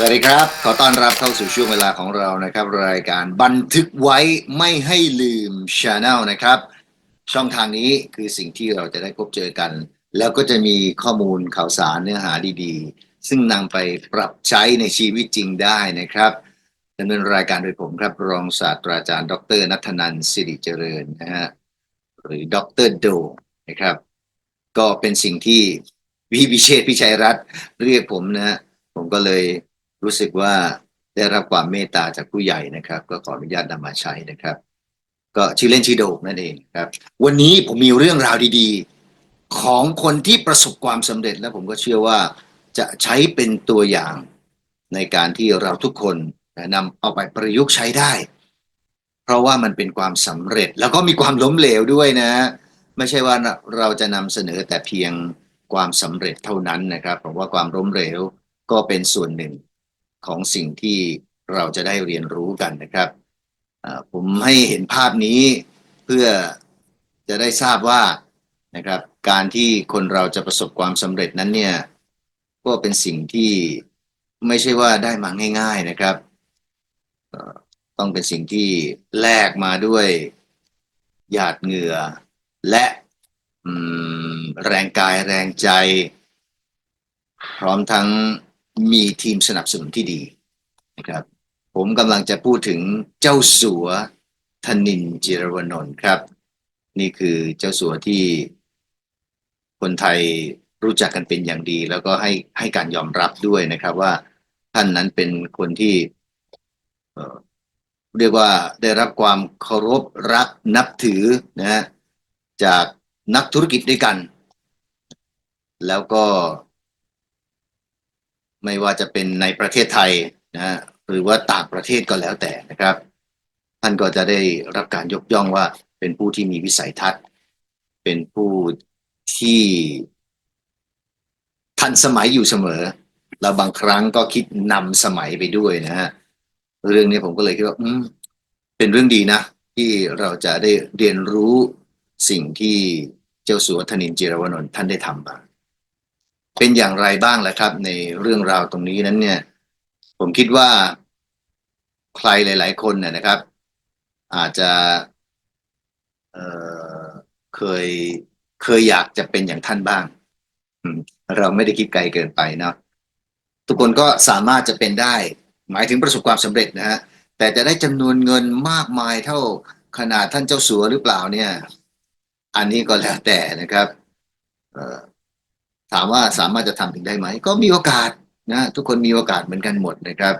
สวัสดีครับ ขอต้อนรับเข้าสู่ช่วงเวลาของเรานะครับ รายการบันทึกไว้ไม่ให้ลืมช ANNEL นะครับ ช่องทางนี้คือสิ่งที่เราจะได้พบเจอกัน แล้วก็จะมีข้อมูลข่าวสารเนื้อหาดีๆ ซึ่งนำไปปรับใช้ในชีวิตจริงได้นะครับดำเนินรายการโดยผมครับ รองศาสตราจารย์ ดรนัทนันสิริเจริญนะฮะหรือดรโดนะครับ ก็เป็นสิ่งที่วิวิเชษพิชัยรัตน์เรียกผมนะฮะผมก็เลย รู้สึกว่าได้รับความเมตตาจากผู้ใหญ่นะครับ ก็ขออนุญาตนำมาใช้นะครับ ก็ชื่อเล่นชื่อโดกนั่นเองครับ วันนี้ผมมีเรื่องราวดีๆ ของคนที่ประสบความสำเร็จและผมก็เชื่อว่าจะใช้เป็นตัวอย่างในการที่เราทุกคนนำเอาไปประยุกต์ใช้ได้ เพราะว่ามันเป็นความสำเร็จแล้วก็มีความล้มเหลวด้วยนะ ไม่ใช่ว่าเราจะนำเสนอแต่เพียงความสำเร็จเท่านั้นนะครับผมว่าความล้มเหลวก็เป็นส่วนหนึ่ง ของสิ่งที่เราจะได้เรียนรู้กันนะครับผมให้เห็นภาพนี้เพื่อจะได้ทราบว่านะครับการที่คนเราจะประสบความสำเร็จนั้นเนี่ยก็เป็นสิ่งที่ไม่ใช่ว่าได้มาง่าย ๆนะครับ ต้องเป็นสิ่งที่แลกมาด้วยหยาดเหงื่อ และอแรงกายแรงใจ พร้อมทั้ง มีทีมสนับสนุนที่ดีนะครับ ผมกำลังจะพูดถึงเจ้าสัวธนินจิรวนนท์ครับ นี่คือเจ้าสัวที่คนไทยรู้จักกันเป็นอย่างดี แล้วก็ให้ให้การยอมรับด้วยนะครับว่าท่านนั้นเป็นคนที่เรียกว่าได้รับความเคารพรักนับถือนะจากนักธุรกิจด้วยกัน แล้วก็ ไม่ว่าจะเป็นในประเทศไทยนะหรือว่าต่างประเทศก็แล้วแต่นะครับ ท่านก็จะได้รับการยกย่องว่าเป็นผู้ที่มีวิสัยทัศน์ เป็นผู้ที่ทันสมัยอยู่เสมอแล้วบางครั้งก็คิดนำสมัยไปด้วยนะฮะเรื่องนี้ผมก็เลยคิดว่าอืมเป็นเรื่องดีนะ ที่เราจะได้เรียนรู้สิ่งที่เจ้าสัวธนินทร์จิรวนนท์ท่านได้ทำมา เป็นอย่างไรบ้างล่ะครับ ในเรื่องราวตรงนี้นั้นเนี่ย ผมคิดว่าใครหลาย ๆ คนเนี่ยนะครับ อาจจะเเคยเคยอยากจะเป็นอย่างท่านบ้างเราไม่ได้คิดไกลเกินไปเนาะทุกคนก็สามารถจะเป็นได้ หมายถึงประสบความสำเร็จนะฮะแต่จะได้จำนวนเงินมากมายเท่าขนาดท่านเจ้าสัวหรือเปล่าเนี่ย อันนี้ก็แล้วแต่นะครับ ถามว่าสามารถจะทำถึงได้ไหม ก็มีโอกาสนะทุกคนมีโอกาสเหมือนกันหมดนะครับ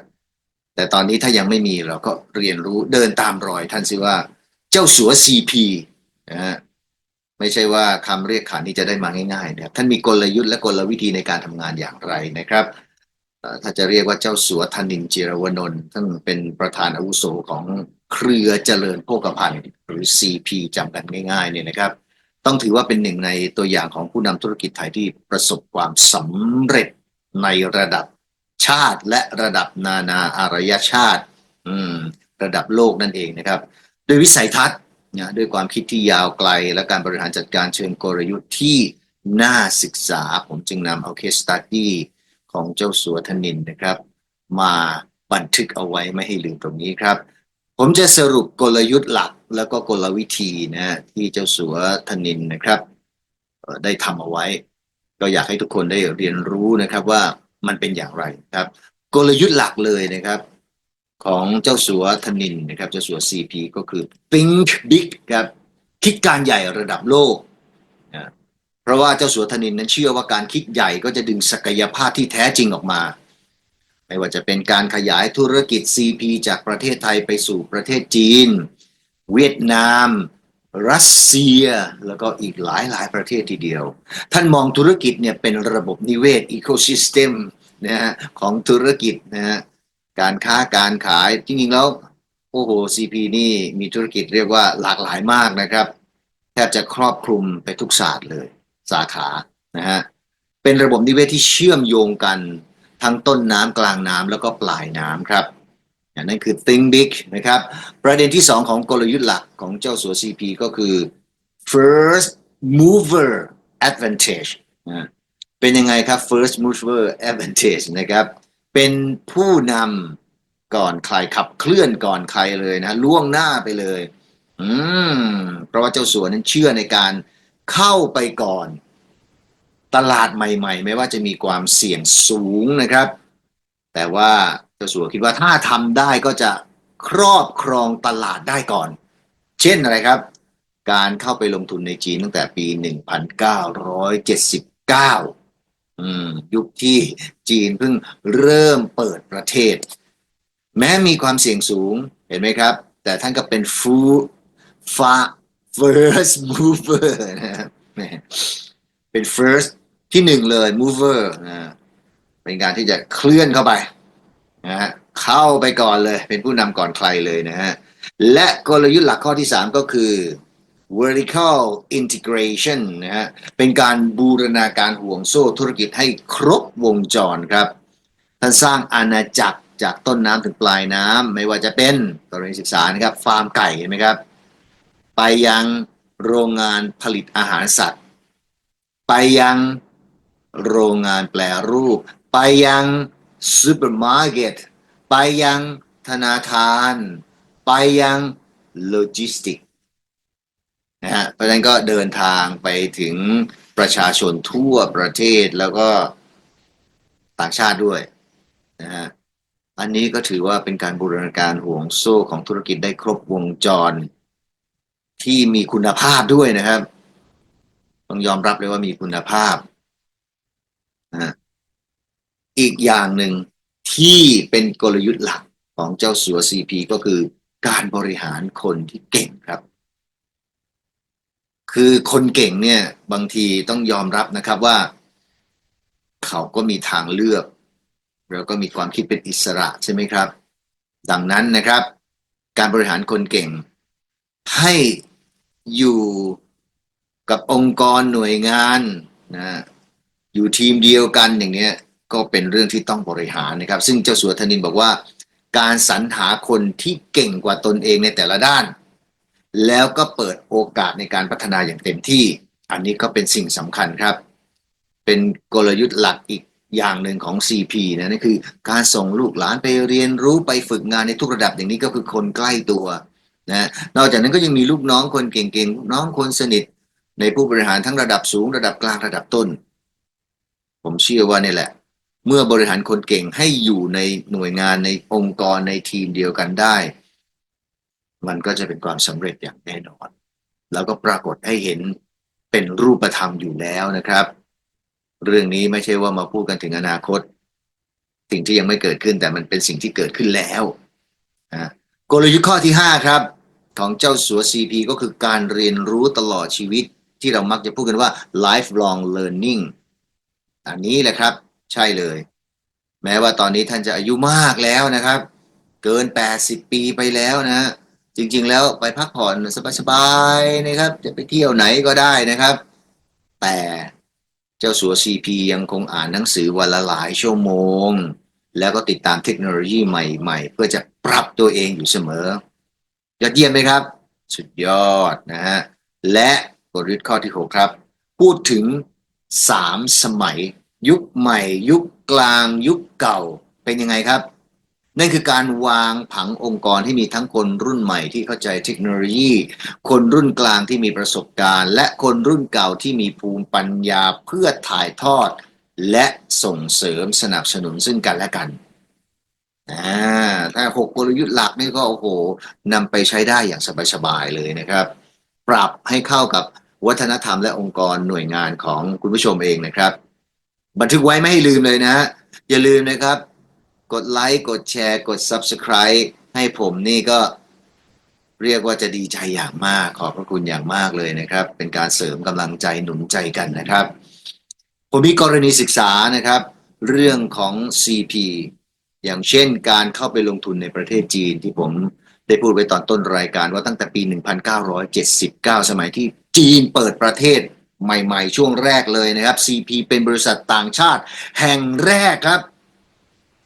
แต่ตอนนี้ถ้ายังไม่มีเราก็เรียนรู้เดินตามรอยท่านสิว่า เจ้าสัว CP นะฮะไม่ใช่ว่าคำเรียกขานนี้จะได้มาง่ายๆนะครับท่านมีกลยุทธ์และกลวิธีในการทำงานอย่างไรนะครับถ้าจะเรียกว่าเจ้าสัวธนินทร์จิรวนนท์ท่านเป็นประธานอาวุโสของเครือเจริญโภคภัณฑ์หรือ CP จำกันง่ายๆเนี่ยนะครับ ต้องถือว่าเป็นหนึ่งในตัวอย่างของผู้นำธุรกิจไทยที่ประสบความสำเร็จในระดับชาติและระดับนานาอารยชาติระดับโลกนั่นเองนะครับโดยวิสัยทัศน์นะด้วยความคิดที่ยาวไกล และการบริหารจัดการเชิงกลยุทธ์ที่น่าศึกษา ผมจึงนำเอาเคสตัดดี้ของเจ้าสัวธนินนะครับ มาบันทึกเอาไว้ไม่ให้ลืมตรงนี้ครับ ผมจะสรุปกลยุทธ์หลัก แล้วก็กลวิธีนะที่เจ้าสัวธนินนะครับได้ทำเอาไว้ ก็อยากให้ทุกคนได้เรียนรู้นะครับว่ามันเป็นอย่างไรครับ กลยุทธ์หลักเลยนะครับ ของเจ้าสัวธนินนะครับ เจ้าสัว CP ก็คือ think big ครับคิดการใหญ่ระดับโลกนะเพราะว่าเจ้าสัวธนินนั้นเชื่อว่าการคิดใหญ่ก็จะดึงศักยภาพที่แท้จริงออกมาไม่ว่าจะเป็นการขยายธุรกิจ CP จากประเทศไทยไปสู่ประเทศจีน เวียดนาม รัสเซีย แล้วก็อีกหลายหลายประเทศทีเดียว ท่านมองธุรกิจเนี่ยเป็นระบบนิเวศ ecosystem นะฮะของธุรกิจนะฮะการค้าการขายจริงๆแล้วโอ้โห CP นี่มีธุรกิจเรียกว่าหลากหลายมากนะครับแทบจะครอบคลุมไปทุกศาสตร์เลย สาขานะฮะเป็นระบบนิเวศที่เชื่อมโยงกันทั้งต้นน้ำกลางน้ำแล้วก็ปลายน้ำครับ นั้นคือ think big นะครับ ประเด็นที่สองของกลยุทธ์หลักของเจ้าสัว CP ก็คือ first mover advantage เป็นยังไงครับ first mover advantage นะครับเเป็นผู้นำก่อนใครขับเคลื่อนก่อนใครเลยนะล่วงหน้าไปเลย อืม เพราะว่าเจ้าสัวนั้นเชื่อในการเข้าไปก่อน ตลาดใหม่ ๆ ไม่ว่าจะมีความเสี่ยงสูงนะครับ แต่ว่า เจ้าสัวคิดว่าถ้าทำได้ก็จะครอบครองตลาดได้ก่อน เช่นอะไรครับ การเข้าไปลงทุนในจีนตั้งแต่ปี 1979อืมยุคที่จีนเพิ่งเริ่มเปิดประเทศ แม้มีความเสี่ยงสูงเห็นไหมครับ แต่ท่านก็เป็นฟูฟา first mover นะครับเป็น first ที่หนึ่งเลย mover นะเป็นการที่จะเคลื่อนเข้าไป นะฮะเข้าไปก่อนเลย เป็นผู้นำก่อนใครเลยนะฮะและกลยุทธ์หลักข้อที่ 3 ก็คือ vertical integration นะฮะเป็นการบูรณาการห่วงโซ่ธุรกิจให้ครบวงจรครับท่านสร้างอาณาจักรจากต้นน้ำถึงปลายน้ำไม่ว่าจะเป็นกรณีศึกษานะครับ ฟาร์มไก่เห็นไหมครับ ไปยังโรงงานผลิตอาหารสัตว์ ไปยังโรงงานแปลรูป ไปยัง ซูเปอร์มาร์เก็ตไปยังธนาคาร ไปยังโลจิสติกนะฮะเพราะฉะนั้นก็เดินทางไปถึงประชาชนทั่วประเทศแล้วก็ต่างชาติด้วยนะฮะอันนี้ก็ถือว่าเป็นการบูรณาการห่วงโซ่ของธุรกิจได้ครบวงจร ที่มีคุณภาพด้วยนะครับ ต้องยอมรับเลยว่ามีคุณภาพนะ อีกอย่างหนึ่งที่เป็นกลยุทธ์หลักของเจ้าสัว CP ก็คือการบริหารคนที่เก่งครับ คือคนเก่งเนี่ยบางทีต้องยอมรับนะครับว่า เขาก็มีทางเลือก แล้วก็มีความคิดเป็นอิสระใช่ไหมครับ ดังนั้นนะครับ การบริหารคนเก่ง ให้อยู่กับองค์กรหน่วยงานนะอยู่ทีมเดียวกันอย่างเนี้ย ก็เป็นเรื่องที่ต้องบริหารนะครับ ซึ่งเจ้าสัวธนินบอกว่า การสรรหาคนที่เก่งกว่าตนเองในแต่ละด้าน แล้วก็เปิดโอกาสในการพัฒนาอย่างเต็มที่ อันนี้ก็เป็นสิ่งสำคัญครับ เป็นกลยุทธ์หลักอีกอย่างหนึ่งของ CP นะนั่นคือ การส่งลูกหลานไปเรียนรู้ไปฝึกงานในทุกระดับอย่างนี้ก็คือคนใกล้ตัวนะนอกจากนั้นก็ยังมีลูกน้องคนเก่งๆลูกน้องคนสนิท ในผู้บริหารทั้งระดับสูงระดับกลางระดับต้น ผมเชื่อว่านี่แหละ เมื่อบริหารคนเก่งให้อยู่ในหน่วยงานในองค์กรในทีมเดียวกันได้ มันก็จะเป็นความสำเร็จอย่างแน่นอน แล้วก็ปรากฏให้เห็นเป็นรูปธรรมอยู่แล้วนะครับ เรื่องนี้ไม่ใช่ว่ามาพูดกันถึงอนาคต สิ่งที่ยังไม่เกิดขึ้นแต่มันเป็นสิ่งที่เกิดขึ้นแล้วนะกลยุทธ์ข้อที่ 5 ครับ ของเจ้าสัว CP ก็คือการเรียนรู้ตลอดชีวิตที่เรามักจะพูดกันว่า lifelong learning อันนี้แหละครับ ใช่เลย แม้ว่าตอนนี้ท่านจะอายุมากแล้วนะครับ เกิน 80 ปีไปแล้วนะ จริงๆแล้วไปพักผ่อนสบายๆนะครับ จะไปเที่ยวไหนก็ได้นะครับ แต่เจ้าสัว CP ยังคงอ่านหนังสือวันละหลายชั่วโมง แล้วก็ติดตามเทคโนโลยีใหม่ๆ เพื่อจะปรับตัวเองอยู่เสมอ ยอดเยี่ยมไหมครับ สุดยอดนะฮะและกลยุทธ์ข้อที่ 6 ครับ พูดถึง 3 สมัย ยุคใหม่ ยุคกลาง ยุคเก่าเป็นยังไงครับ นั่นคือการวางผังองค์กรที่มีทั้งคนรุ่นใหม่ที่เข้าใจเทคโนโลยี คนรุ่นกลางที่มีประสบการณ์ และคนรุ่นเก่าที่มีภูมิปัญญาเพื่อถ่ายทอด และส่งเสริมสนับสนุนซึ่งกันและกันอ่าถ้าหกกลยุทธ์หลักนี่ก็โอ้โหนำไปใช้ได้อย่างสบายๆเลยนะครับ ปรับให้เข้ากับวัฒนธรรมและองค์กรหน่วยงานของคุณผู้ชมเองนะครับ บันทึกไว้ไม่ให้ลืมเลยนะฮะอย่าลืมนะครับ กดไลค์กดแชร์กด Subscribe ให้ผมนี่ก็เรียกว่าจะดีใจอย่างมาก ขอบพระคุณอย่างมากเลยนะครับ เป็นการเสริมกำลังใจหนุนใจกันนะครับ ผมมีกรณีศึกษานะครับ เรื่องของ CP อย่างเช่นการเข้าไปลงทุนในประเทศจีนที่ผมได้พูดไว้ตอนต้นรายการว่าตั้งแต่ปี 1979 สมัยที่จีนเปิดประเทศ ใหม่ๆ ช่วงแรกเลยนะครับ CP เป็นบริษัทต่างชาติ แห่งแรกครับ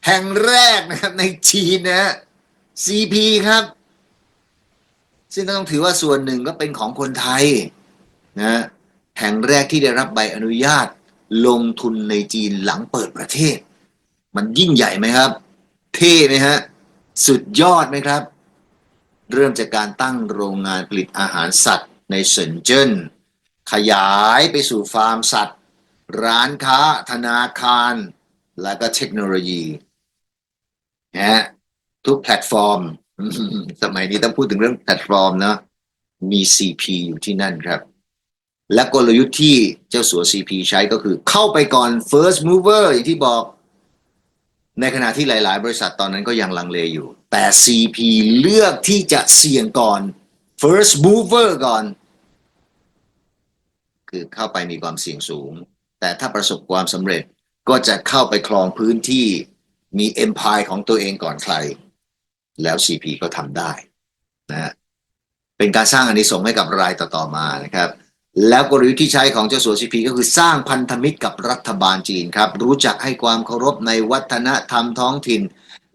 แห่งแรกนะครับในจีนนะฮะ CP ครับ ซึ่งก็ต้องถือว่าส่วนหนึ่งก็เป็นของคนไทยนะแห่งแรกที่ได้รับใบอนุญาตลงทุนในจีนหลังเปิดประเทศ มันยิ่งใหญ่ไหมครับ เท่ไหมฮะ สุดยอดไหมครับ เริ่มจากการตั้งโรงงานผลิตอาหารสัตว์ในเซินเจิ้น ขยายไปสู่ฟาร์มสัตว์ ร้านค้า ธนาคาร และก็เทคโนโลยีนะฮะทุกแพลตฟอร์ม สมัยนี้ต้องพูดถึงเรื่องแพลตฟอร์มเนะมี CP อยู่ที่นั่นครับ และกลยุทธ์ที่เจ้าสัว CP ใช้ก็คือเข้าไปก่อน first mover อย่างที่บอก ในขณะที่หลาย ๆ บริษัทตอนนั้นก็ยังลังเลอยู่ แต่ CP เลือกที่จะเสี่ยงก่อน first mover ก่อน คือเข้าไปมีความเสี่ยงสูง แต่ถ้าประสบความสำเร็จก็จะเข้าไปครองพื้นที่มี empire ของตัวเองก่อนใคร แล้ว CP ก็ทำได้นะฮะเป็นการสร้างอานิสงส์ให้กับรายต่อๆมานะครับ แล้วกลยุทธ์ที่ใช้ของเจ้าสัว CP ก็คือสร้างพันธมิตรกับรัฐบาลจีนครับ รู้จักให้ความเคารพในวัฒนธรรมท้องถิ่น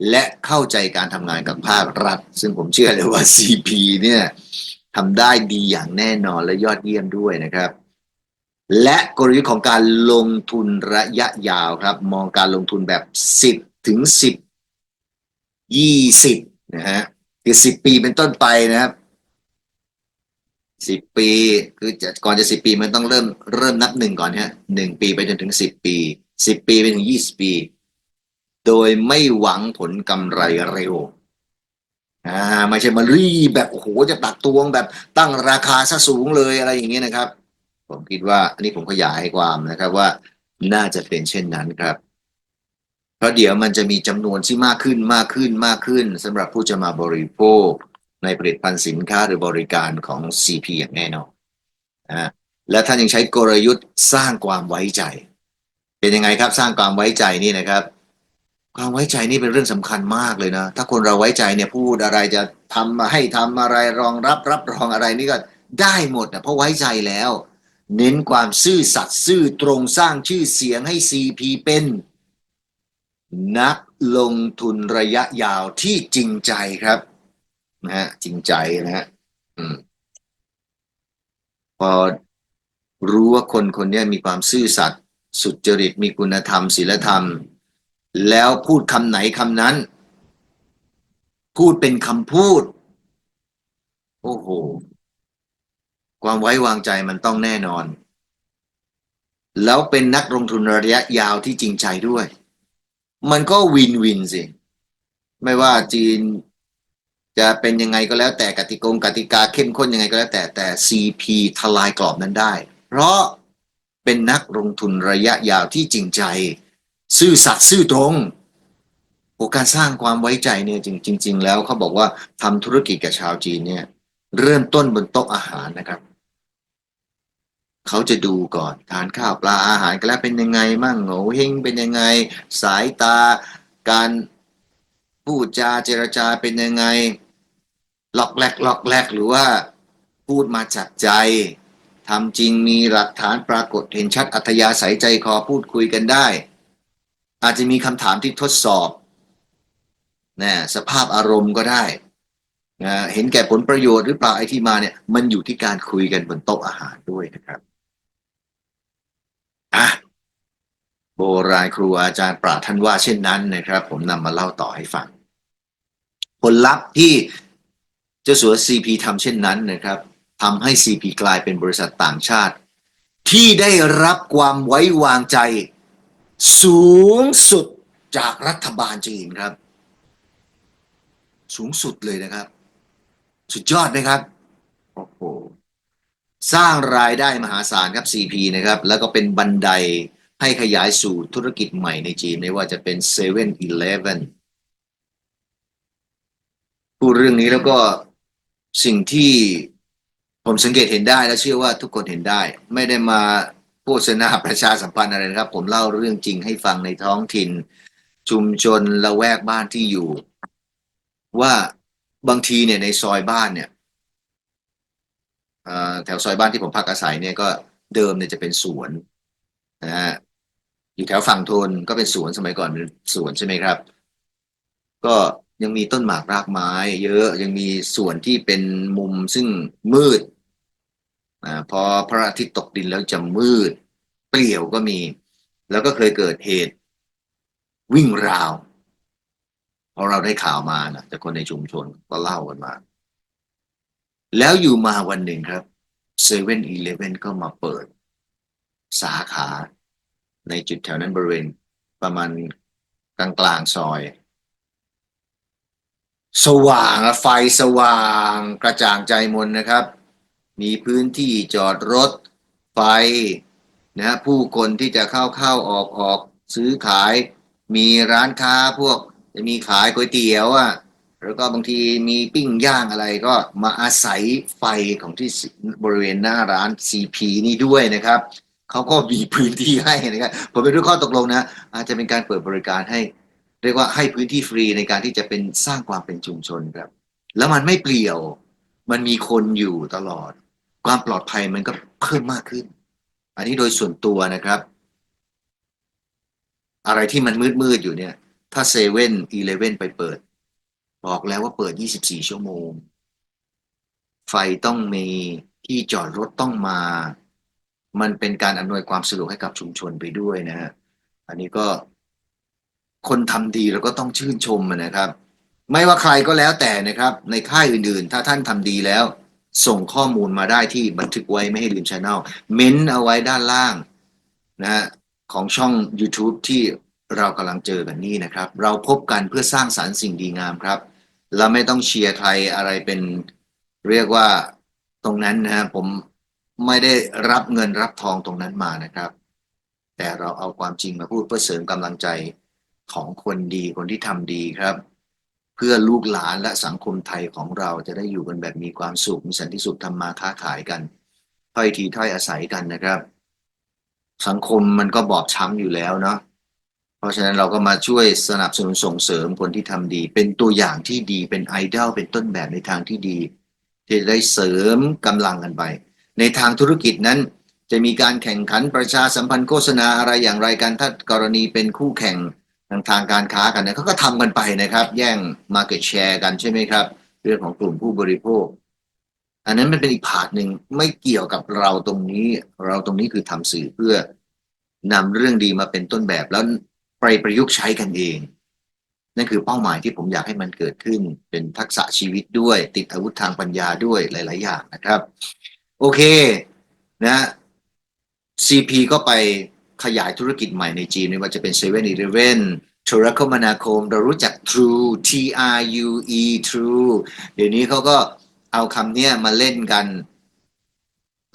และเข้าใจการทำงานกับภาครัฐ ซึ่งผมเชื่อเลยว่า CP เนี่ยทำได้ดีอย่างแน่นอนและยอดเยี่ยมด้วยนะครับ และกลยุทธ์ของการลงทุนระยะยาวครับ มองการลงทุนแบบ 10 ถึง 10 20 นะฮะคือ 10 ปีเป็นต้นไปนะครับ 10 ปีคือจะก่อนจะ 10 ปีมันต้องเริ่มเริ่มนับหนึ่งก่อนฮะหนึ่งปีไปจนถึง 10 ปี 10 ปีไปถึง 20 ปี โดยไม่หวังผลกำไรเร็วอ่าไม่ใช่มารีแบบโอ้โหจะตักตวงแบบตั้งราคาซะสูงเลยอะไรอย่างเงี้ยนะครับ ผมคิดว่าอันนี้ผมขยายความนะครับว่าน่าจะเป็นเช่นนั้นครับ เพราะเดี๋ยวมันจะมีจำนวนที่มากขึ้นมากขึ้นมากขึ้นสำหรับผู้จะมาบริโภค ในผลิตภัณฑ์สินค้าหรือบริการของ CP อย่างแน่นอนอ่าและท่านยังใช้กลยุทธ์สร้างความไว้ใจ เป็นยังไงครับ สร้างความไว้ใจนี่นะครับ ความไว้ใจนี่เป็นเรื่องสำคัญมากเลยนะ ถ้าคนเราไว้ใจเนี่ยพูดอะไรจะทำมาให้ทำอะไรรองรับรับรองอะไรนี่ก็ได้หมดนะเพราะไว้ใจแล้ว เน้นความซื่อสัตย์ซื่อตรงสร้างชื่อเสียงให้ CP เป็น นักลงทุนระยะยาวที่จริงใจครับนะฮะจริงใจนะฮะอืมพอรู้ว่าคนคนนี้มีความซื่อสัตย์สุจริตมีคุณธรรมศีลธรรม แล้วพูดคำไหนคำนั้น พูดเป็นคำพูด โอ้โห ความไว้วางใจมันต้องแน่นอน แล้วเป็นนักลงทุนระยะยาวที่จริงใจด้วย มันก็วินวินสิ ไม่ว่าจีนจะเป็นยังไงก็แล้วแต่กติกงกติกาเข้มข้นยังไงก็แล้วแต่แต่ CP ทลายกรอบนั้นได้ เพราะเป็นนักลงทุนระยะยาวที่จริงใจ ซื่อสัตย์ซื่อตรงโอการสร้างความไว้ใจเนี่ยจริงจริง ๆ แล้วเขาบอกว่าทำธุรกิจกับชาวจีนเนี่ย เริ่มต้นบนโต๊ะอาหารนะครับ เขาจะดูก่อนทานข้าวปลาอาหารกันแล้วเป็นยังไงมั่งโง่เฮงเป็นยังไง สายตาการพูดจาเจรจาเป็นยังไงหลอกแหลกหลอกแหลกหรือว่าพูดมาจากใจทำจริงมีหลักฐานปรากฏเห็นชัดอัธยาศัยใจคอพูดคุยกันได้ อาจจะมีคำถามที่ทดสอบนะสภาพอารมณ์ก็ได้นะเห็นแก่ผลประโยชน์หรือเปล่าไอ้ที่มาเนี่ย มันอยู่ที่การคุยกันบนโต๊ะอาหารด้วยนะครับ อะโบราณครูอาจารย์ปราท่านว่าเช่นนั้นนะครับ ผมนำมาเล่าต่อให้ฟัง ผลลัพธ์ที่เจ้าสัว CP ทำเช่นนั้นนะครับทำให้ CP กลายเป็นบริษัทต่างชาติ ที่ได้รับความไว้วางใจ สูงสุดจากรัฐบาลจีนครับ สูงสุดเลยนะครับ สุดยอดไหมครับ โอ้โห สร้างรายได้มหาศาลครับ CP นะครับแล้วก็เป็นบันไดให้ขยายสู่ธุรกิจใหม่ในจีนไม่ว่าจะเป็น7 e เ e ่ e อพูดเรื่องนี้แล้วก็สิ่งที่ผมสังเกตเห็นได้และเชื่อว่าทุกคนเห็นได้ ไม่ได้มาโฆษณาประชาสัมพันธ์อะไรนะครับ ผมเล่าเรื่องจริงให้ฟังในท้องถิ่น ชุมชนละแวกบ้านที่อยู่ ว่าบางทีเนี่ยในซอยบ้านเนี่ย แถวซอยบ้านที่ผมพักอาศัยเนี่ยก็เดิมเนี่ยจะเป็นสวนนะฮะอยู่แถวฝั่งทนก็เป็นสวนสมัยก่อนเป็นสวนใช่ไหมครับ ก็ยังมีต้นหมากรากไม้ เยอะยังมีส่วนที่เป็นมุมซึ่งมืดอ่าพอพระอาทิตย์ตกดินแล้วจะมืด เปลี่ยวก็มี แล้วก็เคยเกิดเหตุ วิ่งราวเพราะเราได้ข่าวมานะจากคนในชุมชนก็เล่ากันมา แล้วอยู่มาวันหนึ่งครับเซเว่นอีเลฟเว่นก็มาเปิด สาขาในจุดแถวนั้นบริเวณประมาณกลางกลางซอย สว่างไฟสว่างกระจ่างใจมนนะครับ มีพื้นที่จอดรถไฟนะฮะผู้คนที่จะเข้าเข้าออกออกซื้อขาย มีร้านค้าพวก จะมีขายก๋วยเตี๋ยวอะ แล้วก็บางทีมีปิ้งย่างอะไรก็มาอาศัยไฟของที่บริเวณหน้าร้าน CP นี่ด้วยนะครับเขาก็มีพื้นที่ให้นะครับผมเป็นด้วยข้อตกลงนะ อาจจะเป็นการเปิดบริการให้ เรียกว่าให้พื้นที่ฟรีในการที่จะเป็นสร้างความเป็นชุมชนครับ แล้วมันไม่เปลี่ยว มันมีคนอยู่ตลอด ความปลอดภัยมันก็เพิ่มมากขึ้น อันนี้โดยส่วนตัวนะครับ อะไรที่มันมืดมืดๆอยู่เนี่ย ถ้าเซเว่นอีเลเว่นไปเปิด บอกแล้วว่าเปิด 24 ชั่วโมง ไฟต้องมี ที่จอดรถต้องมา มันเป็นการอำนวยความสะดวกให้กับชุมชนไปด้วยนะฮะ อันนี้ก็ คนทำดีเราก็ต้องชื่นชมนะครับ ไม่ว่าใครก็แล้วแต่นะครับ ในค่ายอื่นๆ ถ้าท่านทำดีแล้ว ส่งข้อมูลมาได้ที่บันทึกไว้ไม่ให้ลืมช anel เม้นเอาไว้ด้านล่างนะฮะของช่อง YouTube ที่เรากำลังเจอกันนี่นะครับ เราพบกันเพื่อสร้างสารรค์สิ่งดีงามครับ เราไม่ต้องเชียร์ใครอะไรเป็นเรียกว่าตรงนั้นนะฮะผมไม่ได้รับเงินรับทองตรงนั้นมานะครับ แต่เราเอาความจริงมาพูดเพื่อเสริมกำลังใจของคนดีคนที่ทำดีครับ เพื่อลูกหลานและสังคมไทยของเราจะได้อยู่กันแบบมีความสุขมีสันติสุขทำมาค้าขายกันถ้อยทีถ้อยอาศัยกันนะครับ สังคมมันก็บอบช้ำอยู่แล้วเนาะ เพราะฉะนั้นเราก็มาช่วยสนับสนุนส่งเสริมคนที่ทำดี เป็นตัวอย่างที่ดีเป็นไอดอลเป็นต้นแบบในทางที่ดีที่ได้เสริมกำลังกันไป ในทางธุรกิจนั้น จะมีการแข่งขันประชาสัมพันธ์โฆษณาอะไรอย่างไรกันถ้ากรณีเป็นคู่แข่งทางทางการค้ากันเนี่ยเขาก็ทำกันไปนะครับ แย่ง Market Share กันใช่ไหมครับ เรื่องของกลุ่มผู้บริโภค อันนั้นมันเป็นอีกผาดหนึ่งไม่เกี่ยวกับเราตรงนี้ เราตรงนี้คือทำสื่อเพื่อนำเรื่องดีมาเป็นต้นแบบแล้ว ไปประยุกต์ใช้กันเอง นั่นคือเป้าหมายที่ผมอยากให้มันเกิดขึ้น เป็นทักษะชีวิตด้วย ติดอาวุธทางปัญญาด้วยหลาย ๆ อย่างนะครับ โอเคนะ CP ก็ไปขยายธุรกิจใหม่ในจีนไม่ว่าจะเป็น7 e เ e ่ e อโทรคมนาคม เรารู้จัก True T R U E True เดี๋ยวนี้เขาก็เอาคำเนี้ยมาเล่นกัน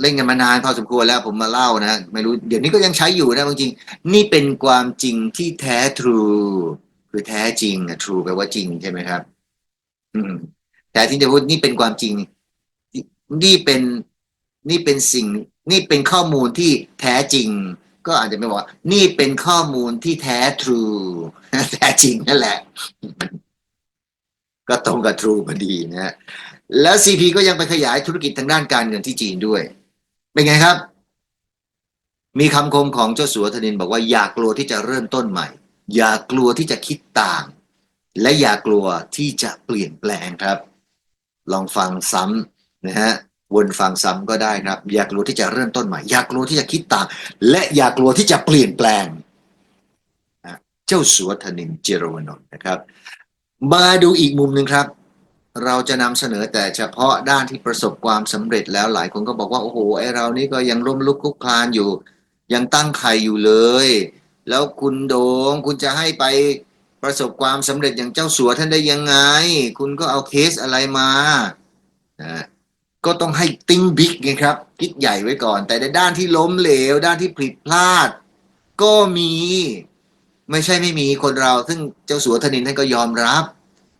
เล่นกันมานานพอสมควรแล้วผมมาเล่านะไม่รู้เดี๋ยวนี้ก็ยังใช้อยู่นะบางจริง นี่เป็นความจริงที่แท้ True คือแท้จริงอะ True แปลว่าจริงใช่ไหมครับ อืม แต่ที่จะพูดนี่เป็นความจริง นี่เป็นนี่เป็นสิ่ง นี่เป็นข้อมูลที่แท้จริง ก็อาจจะไม่บอก นี่เป็นข้อมูลที่แท้ true แท้จริงนั่นแหละ ก็ตรงกับ true พอดีนะฮะแล้ว CP ก็ยังไปขยายธุรกิจทางด้านการเงินที่จีนด้วย เป็นไงครับ มีคำคมของเจ้าสัวธนินบอกว่าอย่ากลัวที่จะเริ่มต้นใหม่ อย่ากลัวที่จะคิดต่าง และอย่ากลัวที่จะเปลี่ยนแปลงครับ ลองฟังซ้ำนะฮะวนฟังซ้ำก็ได้ครับ อย่ากลัวที่จะเริ่มต้นใหม่ อย่ากลัวที่จะคิดต่าง และอย่ากลัวที่จะเปลี่ยนแปลงเจ้าสัวธนินเจรวนนท์นะครับ มาดูอีกมุมหนึ่งครับ เราจะนำเสนอแต่เฉพาะด้านที่ประสบความสำเร็จแล้วหลายคนก็บอกว่า โอ้โหไอเรานี่ก็ยังล้มลุกคลุกคลานอยู่ ยังตั้งไข่อยู่เลย แล้วคุณโดงคุณจะให้ไปประสบความสำเร็จอย่างเจ้าสัวท่านได้ยังไง คุณก็เอาเคสอะไรมานะก็ต้องให้ติ้งบิ๊กไงครับ คิดใหญ่ไว้ก่อน แต่ในด้านที่ล้มเหลว ด้านที่ผิดพลาด ก็มี ไม่ใช่ไม่มีคนเรา ซึ่งเจ้าสัวธนินท่านก็ยอมรับ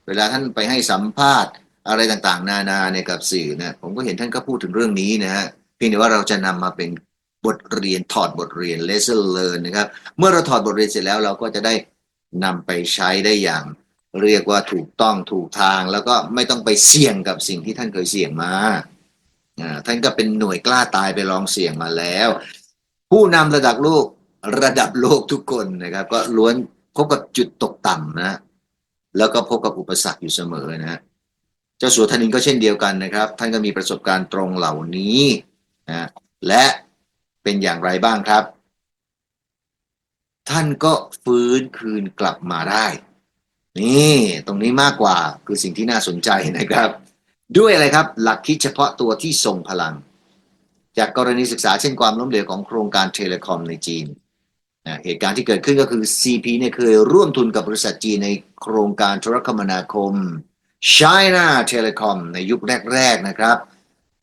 เวลาท่านไปให้สัมภาษณ์อะไรต่างๆ นานาเนี่ยกับสื่อเนี่ยผมก็เห็นท่านก็พูดถึงเรื่องนี้นะฮะเพียงแต่ว่าเราจะนำมาเป็นบทเรียนถอดบทเรียน lesson learn นะครับ เมื่อเราถอดบทเรียนเสร็จแล้วเราก็จะได้นำไปใช้ได้อย่าง เรียกว่าถูกต้องถูกทางแล้วก็ไม่ต้องไปเสี่ยงกับสิ่งที่ท่านเคยเสี่ยงมาอ่าท่านก็เป็นหน่วยกล้าตายไปลองเสี่ยงมาแล้ว ผู้นำระดับโลกระดับโลกทุกคนนะครับ ก็ล้วนพบกับจุดตกต่ำนะ แล้วก็พบกับอุปสรรคอยู่เสมอนะเจ้าสัวธนินก็เช่นเดียวกันนะครับ ท่านก็มีประสบการณ์ตรงเหล่านี้นะและเป็นอย่างไรบ้างครับ ท่านก็ฟื้นคืนกลับมาได้ นี่ตรงนี้มากกว่าคือสิ่งที่น่าสนใจนะครับ ด้วยอะไรครับ หลักคิดเฉพาะตัวที่ทรงพลัง จากกรณีศึกษาเช่นความล้มเหลวของโครงการเทเลคอมในจีน นะเหตุการณ์ที่เกิดขึ้นก็คือ CP เนี่ยเคยร่วมทุนกับบริษัทจีนในโครงการโทรคมนาคม China Telecom ในยุคแรก ๆ นะครับ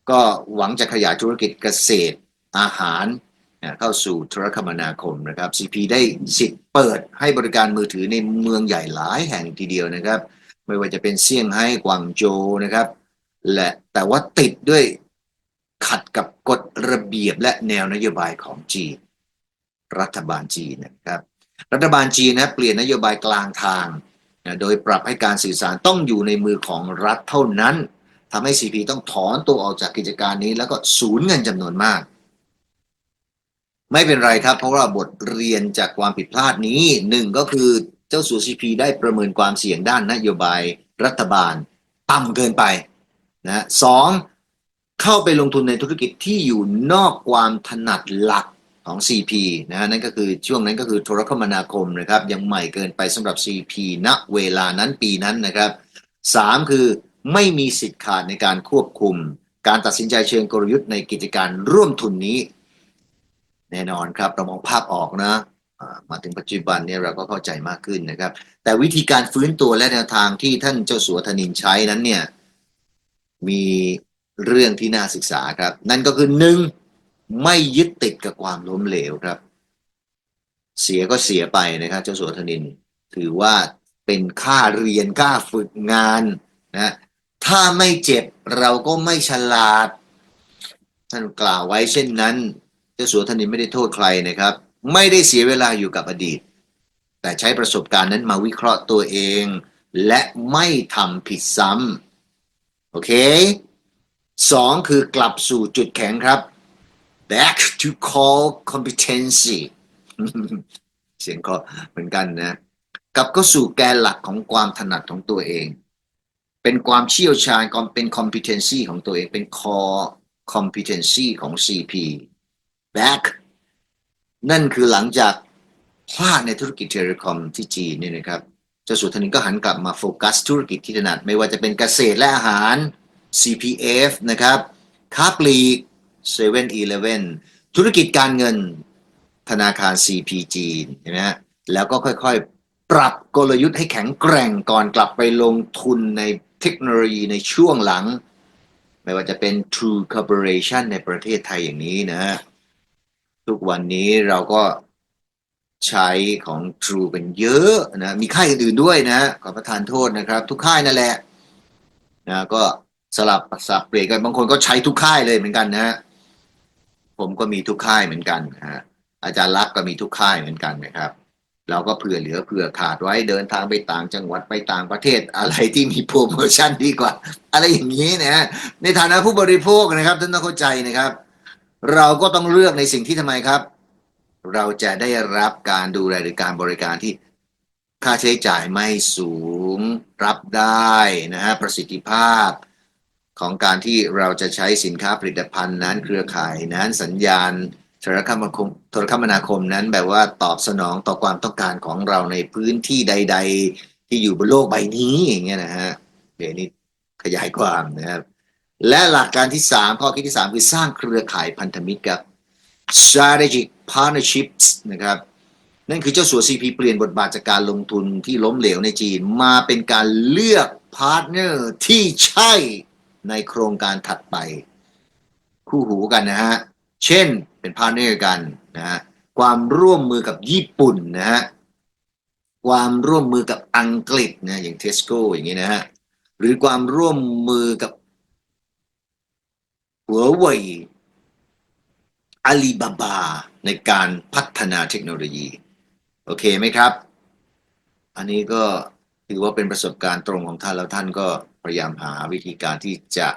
ก็หวังจะขยายธุรกิจเกษตรอาหารนะเข้าสู่โทรคมนาคมนะครับ CP ได้สิทธิ์เปิดให้บริการมือถือในเมืองใหญ่หลายแห่งทีเดียวนะครับ ไม่ว่าจะเป็นเซี่ยงไฮ้กวางโจวนะครับ และแต่ว่าติดด้วยขัดกับกฎระเบียบและแนวนโยบายของจีน รัฐบาลจีนนะครับ รัฐบาลจีนนะเปลี่ยนนโยบายกลางทางนะโดยปรับให้การสื่อสารต้องอยู่ในมือของรัฐเท่านั้นทำให้ CP ต้องถอนตัวออกจากกิจการนี้ แล้วก็สูญเงินจำนวนมาก ไม่เป็นไรครับ เพราะว่าบทเรียนจากความผิดพลาดนี้หนึ่งก็คือเจ้าสัว CP ได้ประเมินความเสี่ยงด้านนโยบายรัฐบาลต่ำเกินไปนะสองเข้าไปลงทุนในธุรกิจที่อยู่นอกความถนัดหลัก ของ CP นะฮะนั่นก็คือช่วงนั้นก็คือโทรคมนาคมนะครับยังใหม่เกินไปสำหรับ CP ณเวลานั้นปีนั้นนะครับสามคือไม่มีสิทธิ์ขาดในการควบคุม การตัดสินใจเชิงกลยุทธ์ในกิจการร่วมทุนนี้ แน่นอนครับเรามองภาพออกนะมาถึงปัจจุบันเนี่ยเราก็เข้าใจมากขึ้นนะครับ แต่วิธีการฟื้นตัวและแนวทางที่ท่านเจ้าสัวธนินใช้นั้นเนี่ยมีเรื่องที่น่าศึกษาครับ นั่นก็คือหนึ่ง ไม่ยึดติดกับความล้มเหลวครับ เสียก็เสียไปนะครับ เจ้าสัวธนิน ถือว่าเป็นค่าเรียนค่าฝึกงานนะถ้าไม่เจ็บเราก็ไม่ฉลาด ท่านกล่าวไว้เช่นนั้น เจ้าสัวธนินไม่ได้โทษใครนะครับ ไม่ได้เสียเวลาอยู่กับอดีต แต่ใช้ประสบการณ์นั้นมาวิเคราะห์ตัวเอง และไม่ทำผิดซ้ำโอเคสองคือกลับสู่จุดแข็งครับ back to core competency เสียงก็เหมือนกันนะ กลับก็สู่แกนหลักของความถนัดของตัวเอง เป็นความเชี่ยวชาญความเป็น competency ของตัวเอง เป็น core competency ของ CP back นั่นคือหลังจากพลาดในธุรกิจเทเลคอมที่จีนเนี่ยนะครับเจ้าสัวธนินก็หันกลับมาโฟกัสธุรกิจที่ถนัด ไม่ว่าจะเป็นเกษตรและอาหาร CPF นะครับ ค้าปลีก 7 e เ e ่ e อธุรกิจการเงินธนาคาร CPG เห็นไหมฮะแล้วก็ค่อยๆ ปรับกลยุทธ์ให้แข็งแกร่งก่อนกลับไปลงทุนในเทคโนโลยีในช่วงหลัง ไม่ว่าจะเป็น True Corporation ในประเทศไทยอย่างนี้นะฮะทุกวันนี้เราก็ใช้ของ True เป็นเยอะนะมีค่ายอื่นๆด้วยนะ ขอประทานโทษนะครับ ทุกค่ายนั่นแหละนะก็สลับสับเปลี่ยนกันบางคนก็ใช้ทุกค่ายเลยเหมือนกันนะฮะ ผมก็มีทุกค่ายเหมือนกันฮะอาจารย์ลักษ์ก็มีทุกค่ายเหมือนกันนะครับ เราก็เผื่อเหลือเผื่อขาดไว้เดินทางไปต่างจังหวัดไปต่างประเทศอะไรที่มีโปรโมชั่นดีกว่า อะไรอย่างนี้นะฮะในฐานะผู้บริโภคนะครับท่านต้องเข้าใจนะครับ เราก็ต้องเลือกในสิ่งที่ทำไมครับ เราจะได้รับการดูแลหรือการบริการที่ค่าใช้จ่ายไม่สูงรับได้นะฮะประสิทธิภาพ ของการที่เราจะใช้สินค้าผลิตภัณฑ์นั้น เครือข่ายนั้นสัญญาณโทรคมนาคมโทรคมนาคมนั้นแบบว่าตอบสนองต่อความต้องการของเราในพื้นที่ใด ๆ ที่อยู่บนโลกใบนี้อย่างเงี้ยนะฮะเดี๋ยวนี้ขยายความนะครับและหลักการที่สามข้อคิดที่สามคือสร้างเครือข่ายพันธมิตรครับ strategic partnerships นะครับนั่นคือเจ้าสัว CP เปลี่ยนบทบาทจากการลงทุนที่ล้มเหลวในจีน มาเป็นการเลือกพาร์ทเนอร์ที่ใช่ ในโครงการถัดไป คู่หูกันนะฮะ เช่นเป็นพาร์ทเนอร์กันนะฮะความร่วมมือกับญี่ปุ่นนะฮะความร่วมมือกับอังกฤษนะอย่างเทสโก้อย่างนี้นะฮะหรือความร่วมมือกับหัวเว่ยอาลีบาบา ในการพัฒนาเทคโนโลยี โอเคไหมครับ อันนี้ก็ถือว่าเป็นประสบการณ์ตรงของท่านแล้วท่านก็ พยายามหาวิธีการที่จะ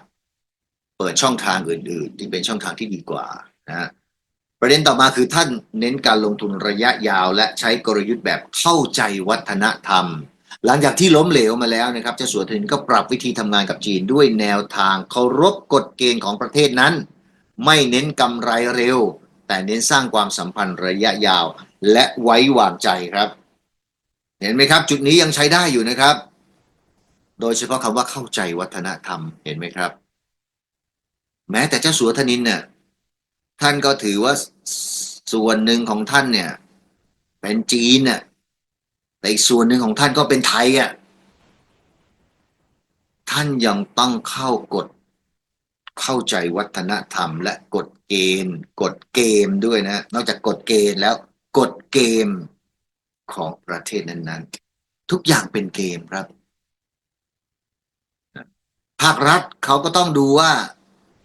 เปิดช่องทางอื่น ๆ ที่เป็นช่องทางที่ดีกว่านะฮะประเด็นต่อมาคือท่านเน้นการลงทุนระยะยาวและใช้กลยุทธ์แบบเข้าใจวัฒนธรรม หลังจากที่ล้มเหลวมาแล้วนะครับเจ้าสัวเทนก็ปรับวิธีทำงานกับจีนด้วยแนวทางเคารพกฎเกณฑ์ของประเทศนั้น ไม่เน้นกำไรเร็ว แต่เน้นสร้างความสัมพันธ์ระยะยาว และไว้วางใจครับ เห็นไหมครับ จุดนี้ยังใช้ได้อยู่นะครับ โดยเฉพาะคำว่าเข้าใจวัฒนธรรมเห็นไหมครับ แม้แต่เจ้าสัวธนินเนี่ยท่านก็ถือว่าส่วนหนึ่งของท่านเนี่ย เป็นจีนน่ะแต่อีกส่วนหนึ่งของท่านก็เป็นไทยอะท่านยังต้องเข้ากฎเข้าใจวัฒนธรรม และกฎเกณฑ์กฎเกมด้วยนะ นอกจากกฎเกณฑ์แล้วกฎเกมของประเทศนั้นๆ ทุกอย่างเป็นเกมครับ ภาครัฐเขาก็ต้องดูว่า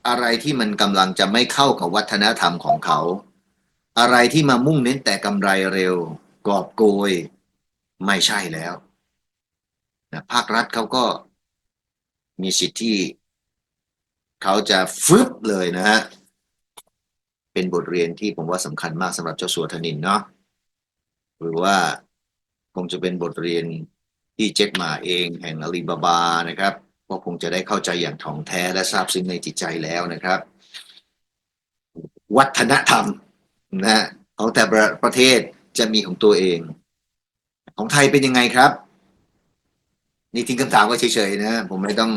อะไรที่มันกำลังจะไม่เข้ากับวัฒนธรรมของเขา อะไรที่มามุ่งเน้นแต่กำไรเร็ว กอบโกย ไม่ใช่แล้วนะภาครัฐเขาก็มีสิทธิ์ที่เขาจะฟึบเลยนะฮะ เป็นบทเรียนที่ผมว่าสำคัญมากสำหรับเจ้าสัวธนินเนาะหรือว่าคงจะเป็นบทเรียนที่เจ็คหมาเองแห่งอาลีบาบานะครับ ก็คงจะได้เข้าใจอย่างถ่องแท้และทราบซึ้งในจิตใจแล้วนะครับ วัฒนธรรมนะของแต่ละประเทศจะมีของตัวเอง ของไทยเป็นยังไงครับ นี่ทิ้งคำถามไว้เฉยๆนะผมไม่ต้อง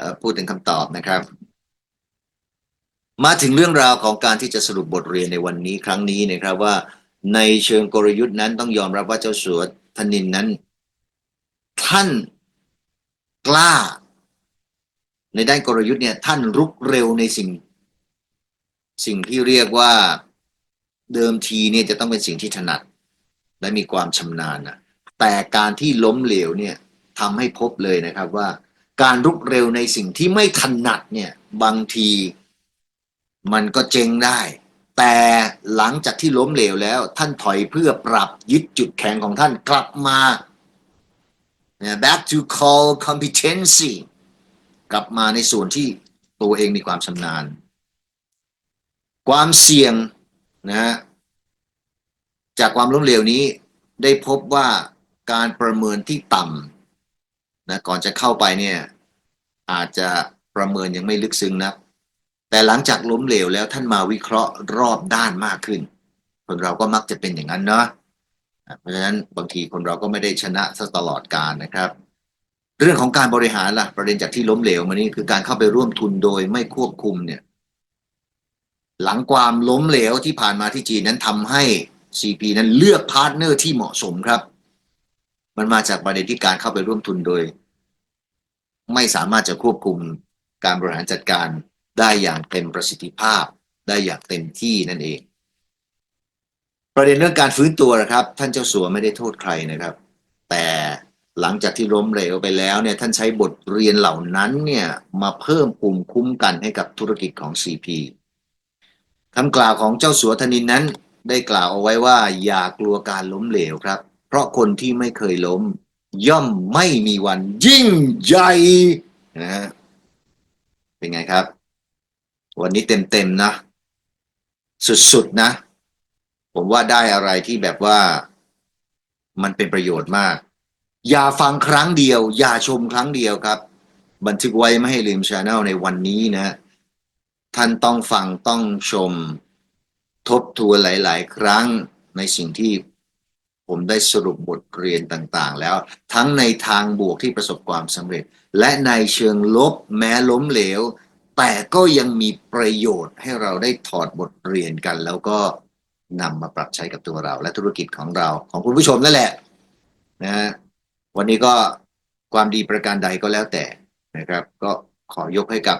อพูดถึงคำตอบนะครับ มาถึงเรื่องราวของการที่จะสรุปบทเรียนในวันนี้ครั้งนี้นะครับว่าในเชิงกลยุทธ์นั้นต้องยอมรับว่าเจ้าสัวธนินนั้น ท่านกล้า ในด้านกลยุทธ์เนี่ยท่านรุกเร็วในสิ่ง สิ่งที่เรียกว่าเดิมทีเนี่ยจะต้องเป็นสิ่งที่ถนัด และมีความชำนาญนะแต่การที่ล้มเหลวเนี่ยทำให้พบเลยนะครับว่า การรุกเร็วในสิ่งที่ไม่ถนัดเนี่ยบางทีมันก็เจ๊งได้ แต่หลังจากที่ล้มเหลวแล้ว ท่านถอยเพื่อปรับยึดจุดแข็งของท่านกลับมา back to call competency กลับมาในส่วนที่ตัวเองมีความชำนาญ ความเสี่ยงนะฮะจากความล้มเหลวนี้ได้พบว่าการประเมินที่ต่ำนะก่อนจะเข้าไปเนี่ยอาจจะประเมินยังไม่ลึกซึ้งนักแต่หลังจากล้มเหลวแล้วท่านมาวิเคราะห์รอบด้านมากขึ้น คนเราก็มักจะเป็นอย่างนั้นเนาะเพราะฉะนั้นบางทีคนเราก็ไม่ได้ชนะซะตลอดการนะครับ เรื่องของการบริหารล่ะ ประเด็นจากที่ล้มเหลวมานี่คือการเข้าไปร่วมทุนโดยไม่ควบคุมเนี่ย หลังความล้มเหลวที่ผ่านมาที่จีนนั้นทำให้ CP นั้นเลือกพาร์ทเนอร์ที่เหมาะสมครับ มันมาจากประเด็นที่การเข้าไปร่วมทุนโดย ไม่สามารถจะควบคุมการบริหารจัดการได้อย่างเต็มประสิทธิภาพ ได้อย่างเต็มที่นั่นเอง ประเด็นเรื่องการฟื้นตัวนะครับ ท่านเจ้าสัวไม่ได้โทษใครนะครับ แต่ หลังจากที่ล้มเหลวไปแล้วเนี่ยท่านใช้บทเรียนเหล่านั้นเนี่ยมาเพิ่มภูมิคุ้มกันให้กับธุรกิจของ CP คำกล่าวของเจ้าสัวธนินนั้นได้กล่าวเอาไว้ว่าอย่ากลัวการล้มเหลวครับ เพราะคนที่ไม่เคยล้ม ย่อมไม่มีวันยิ่งใหญ่นะฮะเป็นไงครับ วันนี้เต็มๆนะ สุดๆนะ ผมว่าได้อะไรที่แบบว่ามันเป็นประโยชน์มาก อย่าฟังครั้งเดียว อย่าชมครั้งเดียวครับ บันทึกไว้ไม่ให้ลืมช anel ในวันนี้นะ ท่านต้องฟังต้องชม ทบทวนหลาย ๆ ครั้งในสิ่งที่ผมได้สรุปบทเรียนต่างๆ แล้ว ทั้งในทางบวกที่ประสบความสำเร็จ และในเชิงลบแม้ล้มเหลว แต่ก็ยังมีประโยชน์ให้เราได้ถอดบทเรียนกัน แล้วก็นำมาปรับใช้กับตัวเรา และธุรกิจของเราของคุณผู้ชมนั่นแหละนะฮะ วันนี้ก็ความดีประการใดก็แล้วแต่นะครับ ก็ขอยกให้กับ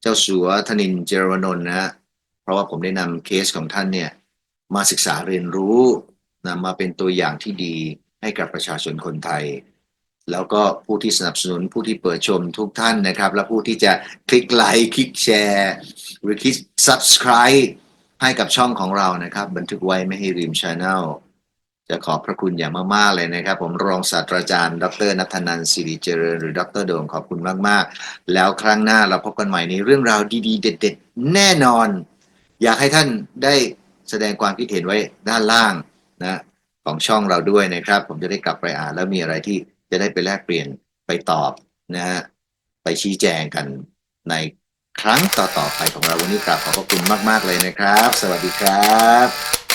เจ้าสัวธนินเจรวนนท์นะฮะเพราะว่าผมได้นำเคสของท่านเนี่ยมาศึกษาเรียนรู้นะมาเป็นตัวอย่างที่ดีให้กับประชาชนคนไทย แล้วก็ผู้ที่สนับสนุนผู้ที่เปิดชมทุกท่านนะครับ และผู้ที่จะคลิกไลค์คลิกแชร์หรือคลิก subscribe ให้กับช่องของเรานะครับ บันทึกไว้ไม่ให้ลืมช anel จะขอบพระคุณอย่างมาก ๆ เลยนะครับ ผมรองศาสตราจารย์ ดรนัทนันสิริเจริญ หรือดรโดมขอบคุณมาก ๆ แล้วครั้งหน้าเราพบกันใหม่ในเรื่องราวดี ๆ เด็ด ๆ แน่นอน อยากให้ท่านได้แสดงความคิดเห็นไว้ด้านล่างนะของช่องเราด้วยนะครับ ผมจะได้กลับไปอ่านแล้วมีอะไรที่จะได้ไปแลกเปลี่ยนไปตอบนะฮะไปชี้แจงกันในครั้งต่อๆไปของเราวันนี้กราบขอบพระคุณมาก ๆ เลยนะครับ สวัสดีครับ